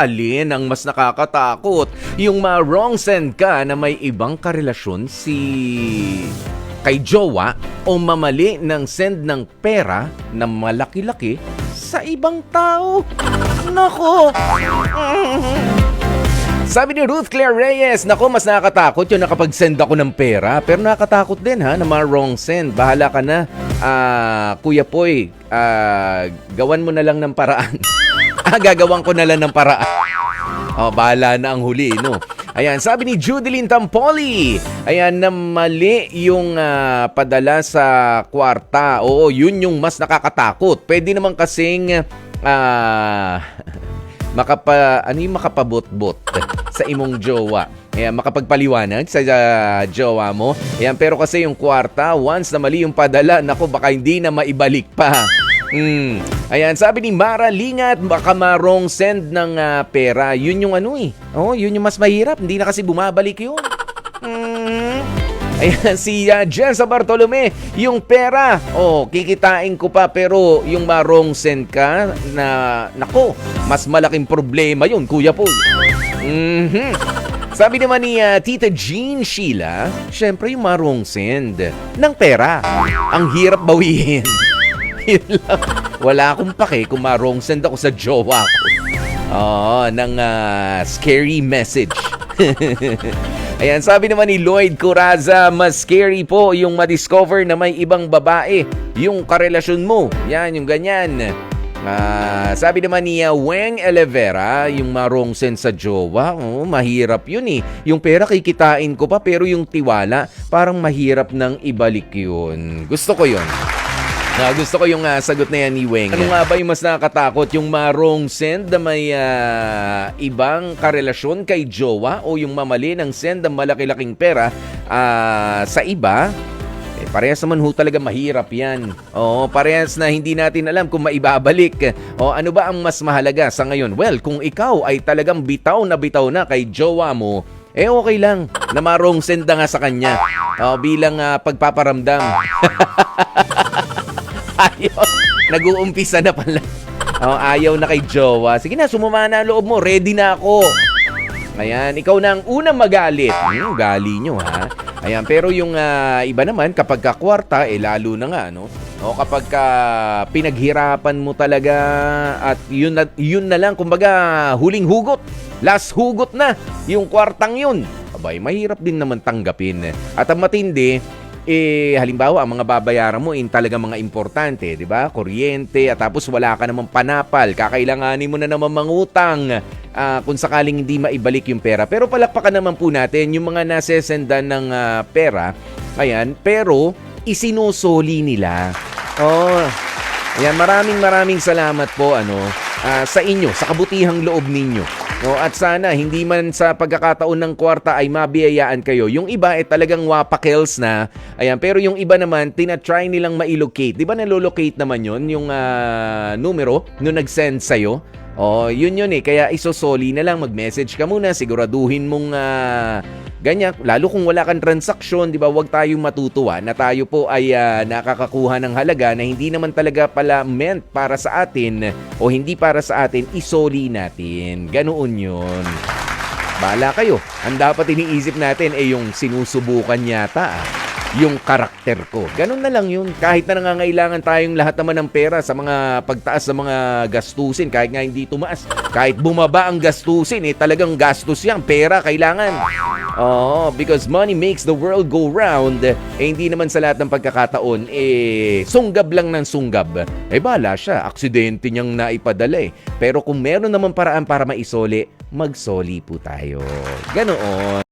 Alin ang mas nakakatakot? Yung ma-wrong send ka na may ibang karelasyon si kay jowa o mamali ng send ng pera na malaki-laki sa ibang tao? Nako! Sabi ni Ruth Claire Reyes, nako mas nakakatakot yung nakapag-send ako ng pera. Pero nakakatakot din ha, na mga wrong send. Bahala ka na. Ah, Kuya Poy, ah, gawan mo na lang ng paraan. gagawan ko na lang ng paraan. Oh, bahala na ang huli, no? Ayan, sabi ni Judeline Tampoli, ayan, na mali yung ah, padala sa kwarta. Oo, yun yung mas nakakatakot. Pwede naman kasing, ah, makapa, ano yung makapabot-bot sa imong jowa. Ayan, makapagpaliwanag sa ah, jowa mo. Ayan, pero kasi yung kwarta, once na mali yung padala, nako baka hindi na maibalik pa. Hmm. Ayan, sabi ni Mara Lingat, baka marong send ng ah, pera. Yun yung ano eh. Oh, yun yung mas mahirap. Hindi na kasi bumabalik yun. Hmm. Ayan, si uh, Jensa Bartolome, yung pera, oh, kikitain ko pa pero yung marong send ka na, nako, mas malaking problema yun, kuya po. Mhm. Sabi naman ni ah, Tita Jean Sheila, syempre yung marong send ng pera. Ang hirap bawiin. Lang. Wala akong pake kung marong send ako sa jowa ko. Oo, ng ah, scary message. Ayan, sabi naman ni Lloyd Coraza, mas scary po yung madiscover na may ibang babae yung karelasyon mo. Yan, yung ganyan. Ah, sabi naman ni uh, Weng Elevera, yung marong sen sa jowa, oh, mahirap yun eh. Yung pera kikitain ko pa pero yung tiwala, parang mahirap nang ibalik yun. Gusto ko yun. Na gusto ko yung ah, sagot na yan ni Weng. Ano nga ba yung mas nakakatakot? Yung marong send na may ah, ibang karelasyon kay jowa o yung mamali ng send ng malaki-laking pera ah, sa iba? Eh, parehas naman ho talaga mahirap yan. Oo, parehas na hindi natin alam kung maibabalik. O ano ba ang mas mahalaga sa ngayon? Well, kung ikaw ay talagang bitaw na bitaw na kay jowa mo, eh okay lang na marong send na nga sa kanya. O, bilang ah, pagpaparamdam. ayaw. Nag-uumpisa na pala. Oh, ayaw na kay jowa. Sige na, sumama na ang loob mo. Ready na ako. Ayan, ikaw na ang unang magalit. Hmm, gali nyo ha. Ayan, pero yung ah, iba naman, kapag kakwarta, eh lalo na nga, no? O kapag ka pinaghirapan mo talaga at yun na, yun na lang, kumbaga huling hugot, last hugot na, yung kwartang yun. Abay, mahirap din naman tanggapin. At ang matindi, eh halimbawa ang mga babayaran mo in talaga mga importante, 'di ba? Kuryente at tapos wala ka namang panapal, kakailanganin mo na naman mangutang ah, kung sakaling hindi maibalik yung pera. Pero palakpakan naman po natin yung mga nasesendan ng ah, pera. Ayan, pero isinusoli nila. Oh. Ayan, maraming maraming salamat po ano ah, sa inyo, sa kabutihang loob ninyo. No, at sana hindi man sa pagkakataon ng kwarta ay mabiyayaan kayo. Yung iba ay talagang wapakels na. Ayan, pero yung iba naman tina-try nilang ma-locate. 'Di ba nalolocate naman 'yon yung ah, numero nung nag-send sa Oh, yun yun eh. Kaya isosoli na lang, mag-message ka muna, siguraduhin mong ah, ganyan. Lalo kung wala kang transaksyon, di ba, huwag tayong matutuwa na tayo po ay ah, nakakakuha ng halaga na hindi naman talaga pala meant para sa atin o hindi para sa atin, isoli natin. Ganoon yun. Bala kayo. Ang dapat iniisip natin ay yung sinusubukan yata ah, yung karakter ko. Ganun na lang yun. Kahit na nangangailangan tayong lahat naman ng pera sa mga pagtaas sa mga gastusin, kahit nga hindi tumaas. Kahit bumaba ang gastusin, eh talagang gastos yan. Pera kailangan. Oo, because money makes the world go round. Eh hindi naman sa lahat ng pagkakataon, eh sunggab lang ng sunggab. Eh bala siya, aksidente niyang naipadala eh. Pero kung meron naman paraan para maisoli, magsoli po tayo. Ganoon.